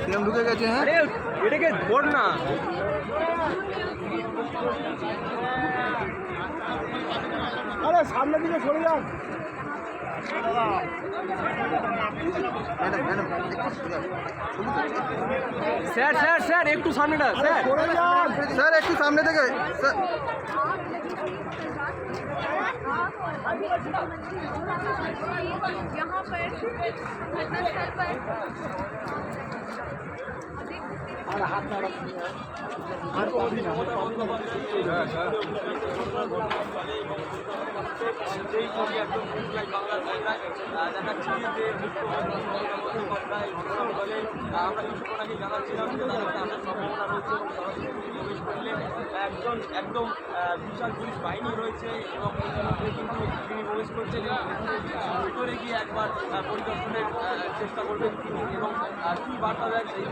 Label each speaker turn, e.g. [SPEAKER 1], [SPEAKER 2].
[SPEAKER 1] CM ঢুকে গেছে হ্যাঁ
[SPEAKER 2] আরে এটাকে ধর না
[SPEAKER 3] আরে সামনের দিকে সরে যান
[SPEAKER 1] ম্যাডাম ম্যাডাম একটু সোজা। ছবি তুলছি।
[SPEAKER 2] স্যার স্যার স্যার একটু সামনেটা স্যার
[SPEAKER 3] সরে যান
[SPEAKER 1] স্যার একটু সামনে থেকে স্যার
[SPEAKER 4] यहाँ पर
[SPEAKER 5] আর বাংলায় দেখাচ্ছি যে আমরা কিছুক্ষণ আগে জানাচ্ছিলাম যে তাদের সম্ভাবনা রয়েছে প্রবেশ করলে একজন একদম বিশাল পুলিশ বাহিনী রয়েছে এবং কিন্তু তিনি প্রবেশ করছেন ভেতরে- গিয়ে একবার পরিদর্শনের চেষ্টা করবেন তিনি এবং কী বার্তা দেয় সেই